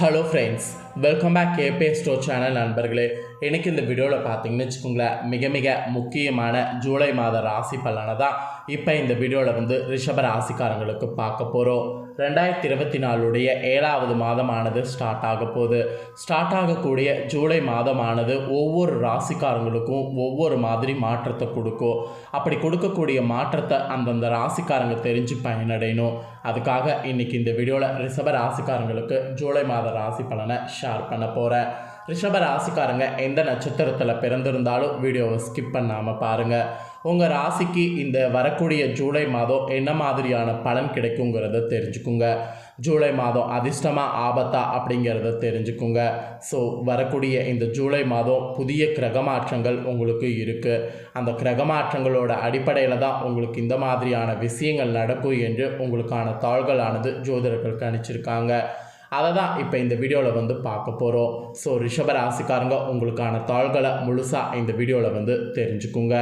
Hello friends welcome back கேபே ஸ்டோ channel நண்பர்களே. இன்றைக்கி இந்த வீடியோவில் பார்த்தீங்கன்னு வச்சுக்கோங்களேன் மிக மிக முக்கியமான ஜூலை மாத ராசி பலனை தான் இப்போ இந்த வீடியோவில் வந்து ரிஷப ராசிக்காரங்களுக்கு பார்க்க போகிறோம் ரெண்டாயிரத்தி இருபத்தி நாலுடைய ஏழாவது மாதமானது ஸ்டார்ட் ஆக போகுது. ஸ்டார்ட் ஆகக்கூடிய ஜூலை மாதமானது ஒவ்வொரு ராசிக்காரங்களுக்கும் ஒவ்வொரு மாதிரி மாற்றத்தை கொடுக்கும். அப்படி கொடுக்கக்கூடிய மாற்றத்தை அந்தந்த ராசிக்காரங்க தெரிஞ்சு பயனடையணும். அதுக்காக இன்னைக்கு இந்த வீடியோவில் ரிஷப ராசிக்காரங்களுக்கு ஜூலை மாத ராசி பலனை ஷேர் பண்ண போகிறேன் ரிஷப ராசிக்காரங்க எந்த நட்சத்திரத்தில் பிறந்திருந்தாலும் வீடியோவை ஸ்கிப் பண்ணாமல் பாருங்கள் உங்கள் ராசிக்கு இந்த வரக்கூடிய ஜூலை மாதம் என்ன மாதிரியான பலன் கிடைக்குங்கிறத தெரிஞ்சுக்குங்க. ஜூலை மாதம் அதிர்ஷ்டமாக ஆபத்தா அப்படிங்கிறத தெரிஞ்சுக்குங்க. ஸோ வரக்கூடிய இந்த ஜூலை மாதம் புதிய கிரகமாற்றங்கள் உங்களுக்கு இருக்குது அந்த கிரக மாற்றங்களோட அடிப்படையில் தான் உங்களுக்கு இந்த மாதிரியான விஷயங்கள் நடக்கும் என்று உங்களுக்கான தாள்களானது ஜோதிடர்கள் கணிச்சிருக்காங்க. அதை தான் இப்போ இந்த வீடியோவில் வந்து பார்க்க போகிறோம் ஸோ ரிஷப ராசிக்காரங்க உங்களுக்கான தாள்களை முழுசாக இந்த வீடியோவில் வந்து தெரிஞ்சுக்குங்க.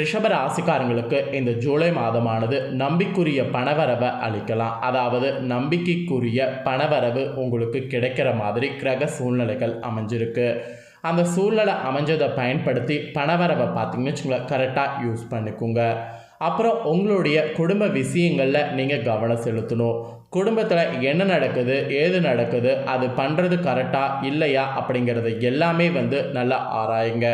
ரிஷப ராசிக்காரங்களுக்கு இந்த ஜூலை மாதமானது நம்பிக்குரிய பணவரவை அளிக்கலாம். அதாவது நம்பிக்கைக்குரிய பணவரவு உங்களுக்கு கிடைக்கிற மாதிரி கிரக சூழ்நிலைகள் அமைஞ்சிருக்கு. அந்த சூழ்நிலை அமைஞ்சதை பயன்படுத்தி பணவரவை பார்த்தீங்கன்னு வச்சுங்களேன் கரெக்டாக யூஸ் பண்ணிக்கோங்க. அப்புறம் உங்களுடைய குடும்ப விஷயங்களில் நீங்கள் கவனம் செலுத்தணும். குடும்பத்தில் என்ன நடக்குது ஏது நடக்குது அது பண்ணுறது கரெக்டாக இல்லையா அப்படிங்கிறது எல்லாமே வந்து நல்லா ஆராயுங்க.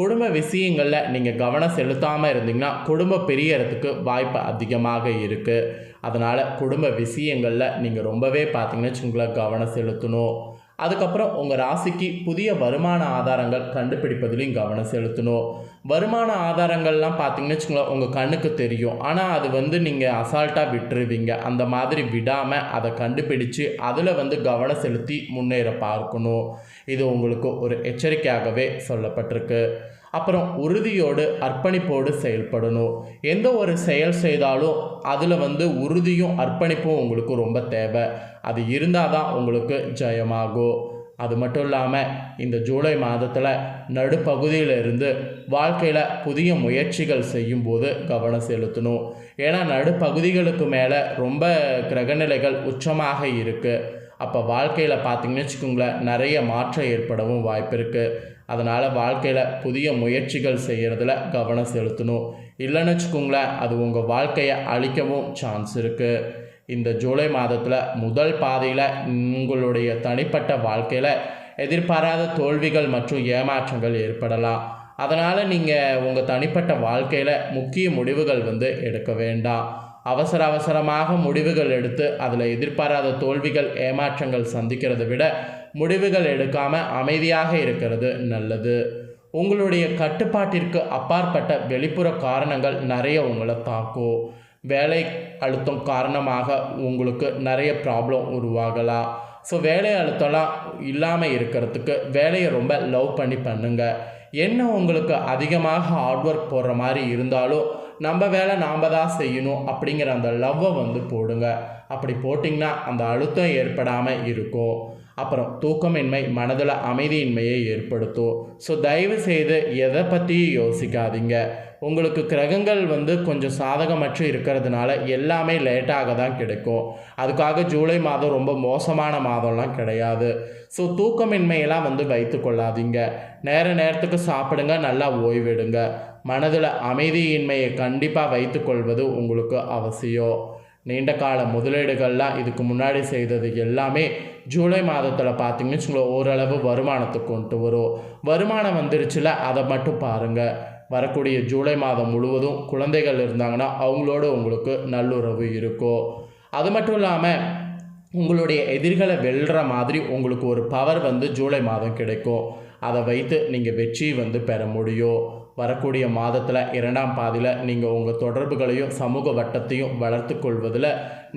குடும்ப விஷயங்களில் நீங்கள் கவனம் செலுத்தாமல் இருந்தீங்கன்னா குடும்பம் பிரியறதுக்கு வாய்ப்பு அதிகமாக இருக்குது அதனால் குடும்ப விஷயங்களில் நீங்கள் ரொம்பவே பார்த்தீங்கன்னு வச்சுங்களேன் கவனம் செலுத்தணும். அதுக்கப்புறம் உங்கள் ராசிக்கு புதிய வருமான ஆதாரங்கள் கண்டுபிடிப்பதிலையும் கவனம் செலுத்தணும். வருமான ஆதாரங்கள்லாம் பார்த்தீங்கன்னு வச்சுங்களேன் உங்கள் கண்ணுக்கு தெரியும். ஆனால் அது வந்து நீங்கள் அசால்ட்டாக விட்டுருவீங்க. அந்த மாதிரி விடாமல் அதை கண்டுபிடிச்சு அதில் வந்து கவனம் செலுத்தி முன்னேற பார்க்கணும். இது உங்களுக்கு ஒரு எச்சரிக்கையாகவே சொல்லப்பட்டிருக்கு. அப்புறம் உறுதியோடு அர்ப்பணிப்போடு செயல்படணும். எந்த ஒரு செயல் செய்தாலும் அதில் வந்து உறுதியும் அர்ப்பணிப்பும் உங்களுக்கு ரொம்ப தேவை. அது இருந்தால் தான் உங்களுக்கு ஜெயமாகும். அது மட்டும் இல்லாமல் இந்த ஜூலை மாதத்தில் நடுப்பகுதியில் இருந்து வாழ்க்கையில் புதிய முயற்சிகள் செய்யும்போது கவனம் செலுத்தணும். ஏன்னா நடுப்பகுதிகளுக்கு மேலே ரொம்ப கிரகநிலைகள் உச்சமாக இருக்குது அப்போ வாழ்க்கையில் பார்த்தீங்கன்னு வச்சுக்கோங்களேன் நிறைய மாற்றம் ஏற்படவும் வாய்ப்பு இருக்குது அதனால் வாழ்க்கையில் புதிய முயற்சிகள் செய்கிறதுல கவனம் செலுத்தணும். இல்லைன்னு வச்சுக்கோங்களேன் அது உங்கள் வாழ்க்கையை அழிக்கவும் சான்ஸ் இருக்குது இந்த ஜூலை மாதத்தில் முதல் பாதையில் உங்களுடைய தனிப்பட்ட வாழ்க்கையில் எதிர்பாராத தோல்விகள் மற்றும் ஏமாற்றங்கள் ஏற்படலாம். அதனால் நீங்கள் உங்கள் தனிப்பட்ட வாழ்க்கையில் முக்கிய முடிவுகள் வந்து எடுக்க வேண்டாம். அவசர அவசரமாக முடிவுகள் எடுத்து அதில் எதிர்பாராத தோல்விகள் ஏமாற்றங்கள் சந்திக்கிறதை விட முடிவுகள் எடுக்காமல் அமைதியாக இருக்கிறது நல்லது. உங்களுடைய கட்டுப்பாட்டிற்கு அப்பாற்பட்ட வெளிப்புற காரணங்கள் நிறைய உங்களை தாக்கும். வேலை அழுத்தம் காரணமாக உங்களுக்கு நிறைய ப்ராப்ளம் உருவாகலாம். ஸோ வேலை அழுத்தம்லாம் இல்லாமல் இருக்கிறதுக்கு வேலையை ரொம்ப லவ் பண்ணி பண்ணுங்கள் என்ன உங்களுக்கு அதிகமாக ஹார்ட் ஒர்க் போடுற மாதிரி இருந்தாலும் நம்ம வேலை நாம் தான் செய்யணும் அப்படிங்கிற அந்த லவ்வை வந்து போடுங்க. அப்படி போட்டிங்கன்னா அந்த அழுத்தம் ஏற்படாமல் இருக்கும். அப்புறம் தூக்கமின்மை மனதில் அமைதியின்மையை ஏற்படுத்தும். ஸோ தயவு செய்து எதை பற்றியும் யோசிக்காதீங்க. உங்களுக்கு கிரகங்கள் வந்து கொஞ்சம் சாதகமற்று இருக்கிறதுனால எல்லாமே லேட்டாக தான் கிடைக்கும். அதுக்காக ஜூலை மாதம் ரொம்ப மோசமான மாதம்லாம் கிடையாது. ஸோ தூக்கமின்மையெல்லாம் வந்து வைத்து கொள்ளாதீங்க. நேர நேரத்துக்கு சாப்பிடுங்க நல்லா ஓய்வெடுங்க. மனதில் அமைதியின்மையை கண்டிப்பாக வைத்துக்கொள்வது உங்களுக்கு அவசியம். நீண்ட கால முதலீடுகள்லாம் இதுக்கு முன்னாடி செய்தது எல்லாமே ஜூலை மாதத்தில் பார்த்தீங்கன்னு வச்சுங்களேன் ஓரளவு வருமானத்தை கொண்டு வரும். வருமானம் வந்துருச்சுல அதை மட்டும் பாருங்கள் வரக்கூடிய ஜூலை மாதம் முழுவதும் குழந்தைகள் இருந்தாங்கன்னா அவங்களோட உங்களுக்கு நல்லுறவு இருக்கும். அது மட்டும் இல்லாமல் உங்களுடைய எதிர்களை வெல்ற மாதிரி உங்களுக்கு ஒரு பவர் வந்து ஜூலை மாதம் கிடைக்கும். அதை வைத்து நீங்கள் வெற்றி வந்து பெற முடியும். வரக்கூடிய மாதத்தில் இரண்டாம் பாதியில் நீங்கள் உங்கள் தொடர்புகளையும் சமூக வட்டத்தையும் வளர்த்து கொள்வதில்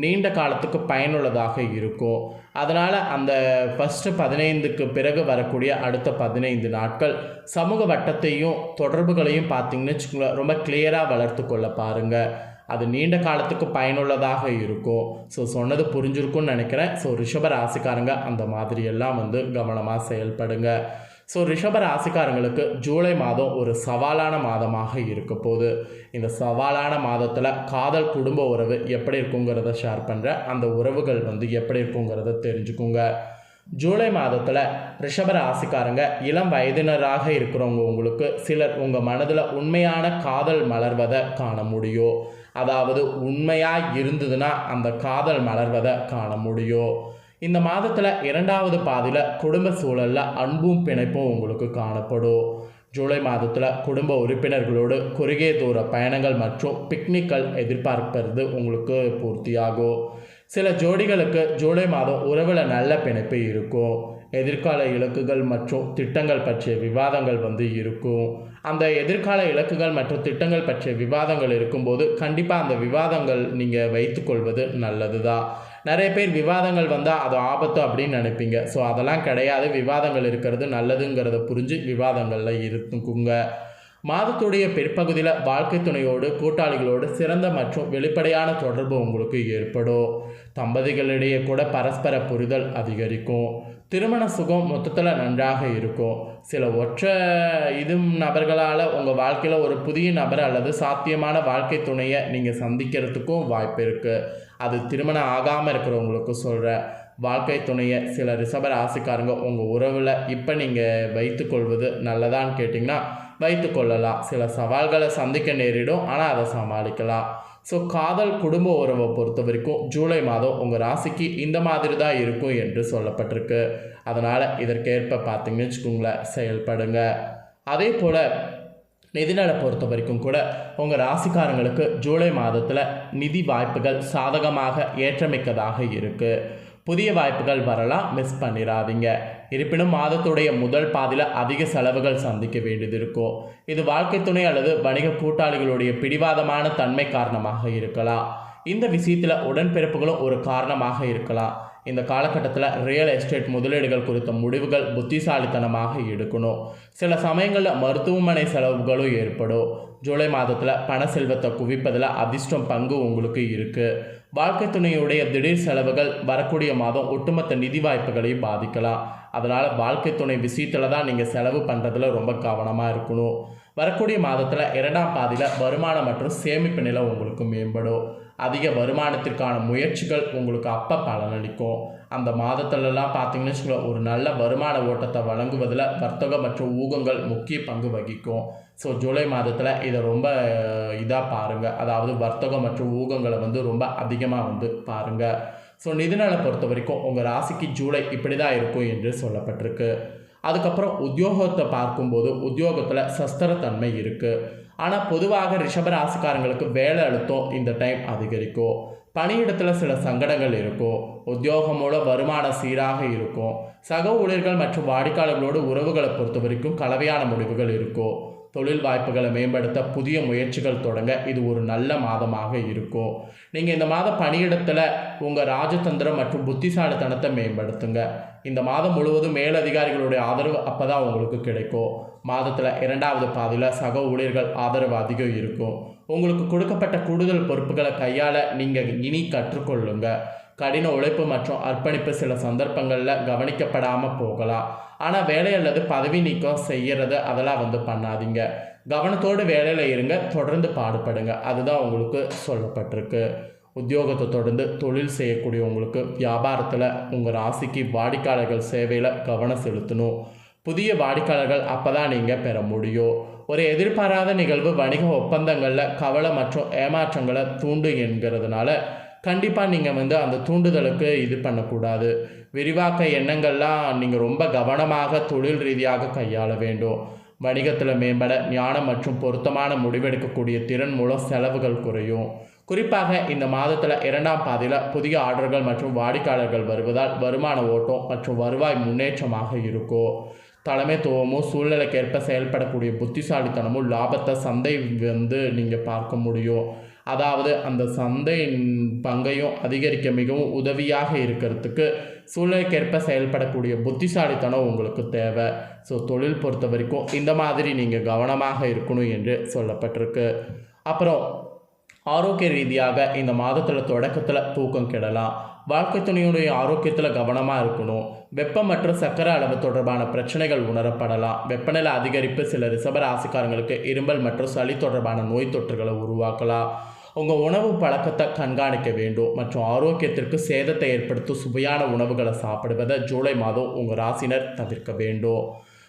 நீண்ட காலத்துக்கு பயனுள்ளதாக இருக்கும். அதனால் அந்த ஃபஸ்ட்டு பதினைந்துக்கு பிறகு வரக்கூடிய அடுத்த பதினைந்து நாட்கள் சமூக வட்டத்தையும் தொடர்புகளையும் பார்த்தீங்கன்னு வச்சுக்கோங்களேன் ரொம்ப கிளியராக வளர்த்து கொள்ள பாருங்கள் அது நீண்ட காலத்துக்கு பயனுள்ளதாக இருக்கும். ஸோ சொன்னது புரிஞ்சிருக்கும்னு நினைக்கிறேன். ஸோ ரிஷப ராசிக்காரங்க அந்த மாதிரியெல்லாம் வந்து கவனமாக செயல்படுங்க. ஸோ ரிஷப ராசிக்காரங்களுக்கு ஜூலை மாதம் ஒரு சவாலான மாதமாக இருக்க போது இந்த சவாலான மாதத்தில் காதல் குடும்ப உறவு எப்படி இருக்குங்கிறத ஷேர் பண்ணுறேன் அந்த உறவுகள் வந்து எப்படி இருக்குங்கிறத தெரிஞ்சுக்குங்க. ஜூலை மாதத்தில் ரிஷப ராசிக்காரங்க இளம் வயதினராக இருக்கிறவங்க உங்களுக்கு சிலர் உங்கள் மனதில் உண்மையான காதல் மலர்வதை காண முடியும். அதாவது உண்மையாக இருந்ததுன்னா அந்த காதல் மலர்வதை காண முடியும். இந்த மாதத்தில் இரண்டாவது பாதியில் குடும்ப சூழலில் அன்பும் பிணைப்பும் உங்களுக்கு காணப்படும். ஜூலை மாதத்தில் குடும்ப உறுப்பினர்களோடு குறுகிய தூர பயணங்கள் மற்றும் பிக்னிக்கள் எதிர்பார்ப்பது உங்களுக்கு பூர்த்தியாகும். சில ஜோடிகளுக்கு ஜூலை மாதம் உறவில் நல்ல பிணைப்பு இருக்கும். எதிர்கால இலக்குகள் மற்றும் திட்டங்கள் பற்றிய விவாதங்கள் வந்து இருக்கும். அந்த எதிர்கால இலக்குகள் மற்றும் திட்டங்கள் பற்றிய விவாதங்கள் இருக்கும்போது கண்டிப்பாக அந்த விவாதங்கள் நீங்கள் வைத்துக்கொள்வது நல்லது தான் நிறைய பேர் விவாதங்கள் வந்தால் அது ஆபத்து அப்படின்னு நினைப்பீங்க. ஸோ அதெல்லாம் கிடையாது. விவாதங்கள் இருக்கிறது நல்லதுங்கிறத புரிஞ்சு விவாதங்களில் இருக்குங்க. மாதத்துடைய பிற்பகுதியில் வாழ்க்கை துணையோடு கூட்டாளிகளோடு சிறந்த மற்றும் வெளிப்படையான தொடர்பு உங்களுக்கு ஏற்படும். தம்பதிகளிடையே கூட பரஸ்பர புரிதல் அதிகரிக்கும். திருமண சுகம் மொத்தத்தில் நன்றாக இருக்கும். சில ஒற்றை இது நபர்களால் உங்கள் வாழ்க்கையில் ஒரு புதிய நபர் அல்லது சாத்தியமான வாழ்க்கை துணையை நீங்கள் சந்திக்கிறதுக்கும் வாய்ப்பு இருக்குது அது திருமணம் ஆகாமல் இருக்கிறவங்களுக்கு சொல்கிற வாழ்க்கை துணையை சில ரிஷப ராசிக்காரங்க உங்கள் உறவில் இப்போ நீங்கள் வைத்துக்கொள்வது நல்லதான்னு கேட்டிங்கன்னா வைத்துக்கொள்ளலாம் சில சவால்களை சந்திக்க நேரிடும் ஆனால் அதை சமாளிக்கலாம். ஸோ காதல் குடும்ப உறவை பொறுத்த வரைக்கும் ஜூலை மாதம் உங்கள் ராசிக்கு இந்த மாதிரி தான் இருக்கும் என்று சொல்லப்பட்டிருக்கு. அதனால் இதற்கேற்ப பார்த்தீங்கன்னு வச்சுக்கோங்களேன் செயல்படுங்க. அதே போல் நிதிநலை பொறுத்த வரைக்கும் கூட உங்கள் ராசிக்காரங்களுக்கு ஜூலை மாதத்தில் நிதி வாய்ப்புகள் சாதகமாக ஏற்றமிக்கதாக இருக்குது புதிய வாய்ப்புகள் வரலாம் மிஸ் பண்ணிடாதீங்க இருப்பினும் மாதத்துடைய முதல் பாதியில் அதிக செலவுகள் சந்திக்க வேண்டியது இருக்கும். இது வாழ்க்கை துணை அல்லது வணிக கூட்டாளிகளுடைய பிடிவாதமான தன்மை காரணமாக இருக்கலாம். இந்த விஷயத்தில் உடன்பிறப்புகளும் ஒரு காரணமாக இருக்கலாம். இந்த காலகட்டத்தில் ரியல் எஸ்டேட் முதலீடுகள் குறித்த முடிவுகள் புத்திசாலித்தனமாக எடுக்கணும். சில சமயங்களில் மருத்துவமனை செலவுகளும் ஏற்படும். ஜூலை மாதத்தில் பண செல்வத்தை குவிப்பதில் அதிர்ஷ்டம் பங்கு உங்களுக்கு இருக்குது வாழ்க்கை துணையுடைய திடீர் செலவுகள் வரக்கூடிய மாதம் ஒட்டுமொத்த நிதி வாய்ப்புகளையும் பாதிக்கலாம். அதனால் வாழ்க்கை துணை விஷயத்தில் தான் நீங்கள் செலவு பண்ணுறதுல ரொம்ப கவனமாக இருக்கணும். வரக்கூடிய மாதத்தில் இரண்டாம் பாதியில் வருமானம் மற்றும் சேமிப்பு நிலை உங்களுக்கு மேம்படும். அதிக வருமானத்திற்கான முயற்சிகள் உங்களுக்கு அப்போ பலனளிக்கும். அந்த மாதத்துலலாம் பார்த்தீங்கன்னு வச்சுக்கோங்க ஒரு நல்ல வருமான ஓட்டத்தை வழங்குவதில் வர்த்தகம் மற்றும் ஊகங்கள் முக்கிய பங்கு வகிக்கும். ஸோ ஜூலை மாதத்தில் இதை ரொம்ப இதாக பாருங்கள் அதாவது வர்த்தகம் மற்றும் ஊகங்களை வந்து ரொம்ப அதிகமாக வந்து பாருங்கள் ஸோ நிதிநலை பொறுத்த வரைக்கும் உங்கள் ராசிக்கு ஜூலை இப்படி தான் இருக்கும் என்று சொல்லப்பட்டிருக்கு. அதுக்கப்புறம் உத்தியோகத்தை பார்க்கும்போது உத்தியோகத்தில் சஸ்திரத்தன்மை இருக்குது ஆனால் பொதுவாக ரிஷப ராசிக்காரங்களுக்கு வேலை அழுத்தம் இந்த டைம் அதிகரிக்கும். பணியிடத்தில் சில சங்கடங்கள் இருக்கும். உத்தியோகம் மூலம் வருமானம் சீராக இருக்கும். சக ஊழியர்கள் மற்றும் வாடிக்கையாளர்களோடு உறவுகளை பொறுத்த வரைக்கும் கலவையான முடிவுகள் இருக்கும். தொழில் வாய்ப்புகளை மேம்படுத்த புதிய முயற்சிகள் தொடங்க இது ஒரு நல்ல மாதமாக இருக்கும். நீங்கள் இந்த மாதம் பணியிடத்தில் உங்கள் ராஜதந்திரம் மற்றும் புத்திசாலித்தனத்தை மேம்படுத்துங்க. இந்த மாதம் முழுவதும் மேலதிகாரிகளுடைய ஆதரவு அப்போ தான் உங்களுக்கு கிடைக்கும். மாதத்தில் இரண்டாவது பாதியில் சக ஊழியர்கள் ஆதரவு அதிகம் இருக்கும். உங்களுக்கு கொடுக்கப்பட்ட கூடுதல் பொறுப்புகளை கையாள நீங்கள் இனி கற்றுக்கொள்ளுங்கள் கடின உழைப்பு மற்றும் அர்ப்பணிப்பு சில சந்தர்ப்பங்களில் கவனிக்கப்படாமல் போகலாம். ஆனால் வேலை அல்லது பதவி நீக்கம் செய்கிறது அதெல்லாம் வந்து பண்ணாதீங்க. கவனத்தோடு வேலையில் இருங்க தொடர்ந்து பாடுபடுங்க. அதுதான் உங்களுக்கு சொல்லப்பட்டிருக்கு. உத்தியோகத்தை தொடர்ந்து தொழில் செய்யக்கூடியவங்களுக்கு வியாபாரத்தில் உங்கள் ராசிக்கு வாடிக்கையாளர்கள் சேவையில் கவனம் செலுத்தணும். புதிய வாடிக்கையாளர்கள் அப்போ தான் நீங்கள் பெற முடியும். ஒரு எதிர்பாராத நிகழ்வு வணிக ஒப்பந்தங்களில் கவலை மற்றும் ஏமாற்றங்களை தூண்டு என்கிறதுனால கண்டிப்பாக நீங்கள் வந்து அந்த தூண்டுதலுக்கு இது பண்ணக்கூடாது. விரிவாக்க எண்ணங்கள்லாம் நீங்கள் ரொம்ப கவனமாக தொழில் ரீதியாக கையாள வேண்டும். வணிகத்தில் மேம்பட ஞானம் மற்றும் பொருத்தமான முடிவெடுக்கக்கூடிய திறன் மூலம் செலவுகள் குறையும். குறிப்பாக இந்த மாதத்தில் இரண்டாம் பாதியில் புதிய ஆர்டர்கள் மற்றும் வாடிக்கையாளர்கள் வருவதால் வருமான ஓட்டம் மற்றும் வருவாய் முன்னேற்றமாக இருக்கும். தலைமைத்துவமும் சூழ்நிலைக்கேற்ப செயல்படக்கூடிய புத்திசாலித்தனமும் லாபத்தை சந்தை வந்து நீங்கள் பார்க்க முடியும். அதாவது அந்த சந்தையின் பங்கையும் அதிகரிக்க மிகவும் உதவியாக இருக்கிறதுக்கு சூழ்நிலைக்கேற்ப செயல்படக்கூடிய புத்திசாலித்தனம் உங்களுக்கு தேவை. ஸோ தொழில் பொறுத்த வரைக்கும் இந்த மாதிரி நீங்கள் கவனமாக இருக்கணும் என்று சொல்லப்பட்டிருக்கு. அப்புறம் ஆரோக்கிய ரீதியாக இந்த மாதத்தில் தொடக்கத்தில் தூக்கம் கெடலாம். வாழ்க்கை துணையுடைய ஆரோக்கியத்தில் கவனமாக இருக்கணும். வெப்பம் மற்றும் சக்கரை அளவு தொடர்பான பிரச்சனைகள் உணரப்படலாம். வெப்பநிலை அதிகரிப்பு சில ரிசப ராசிக்காரங்களுக்கு இரும்பல் மற்றும் சளி தொடர்பான நோய் தொற்றுகளை உருவாக்கலாம். உங்கள் உணவு பழக்கத்தை கண்காணிக்க வேண்டும். மற்றும் ஆரோக்கியத்திற்கு சேதத்தை ஏற்படுத்தும் சுவையான உணவுகளை சாப்பிடுவதை ஜூலை மாதம் உங்கள் ராசினர் தவிர்க்க வேண்டும்.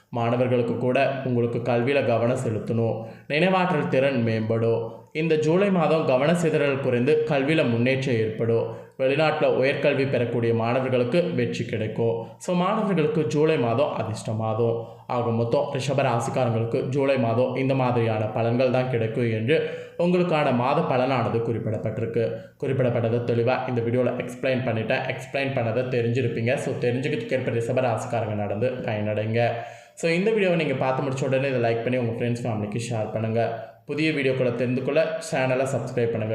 மாணவர்களுக்கு கூட உங்களுக்கு கல்வியில் கவனம் செலுத்தணும். நினைவாற்றல் திறன் மேம்படும். இந்த ஜூலை மாதம் கவன சிதறல் குறைந்து கல்வியில் முன்னேற்றம் ஏற்படும். வெளிநாட்டில் உயர்கல்வி பெறக்கூடிய மாணவர்களுக்கு வெற்றி கிடைக்கும். ஸோ மாணவர்களுக்கு ஜூலை மாதம் அதிர்ஷ்ட மாதம் ஆக மொத்தம் ரிஷபராசிக்காரங்களுக்கு ஜூலை மாதம் இந்த மாதிரியான பலன்கள் தான் கிடைக்கும் என்று உங்களுக்கான மாத பலனானது குறிப்பிடப்பட்டிருக்கு. குறிப்பிடப்பட்டதை தெளிவாக இந்த வீடியோவில் எக்ஸ்பிளைன் பண்ணிட்டேன். எக்ஸ்பிளைன் பண்ணதை தெரிஞ்சிருப்பீங்க. ஸோ தெரிஞ்சுக்கிட்டு ஏற்ப ரிஷப நடந்து பயனடைங்க. ஸோ இந்த வீடியோவை நீங்கள் பார்த்து முடிச்ச உடனே இதை லைக் பண்ணி உங்கள் ஃப்ரெண்ட்ஸ் ஃபேமிலிக்கு ஷேர் பண்ணுங்கள் புதிய வீடியோக்களை தெரிந்து கொள்ள சேனலை சப்ஸ்கிரைப் பண்ணுங்கள்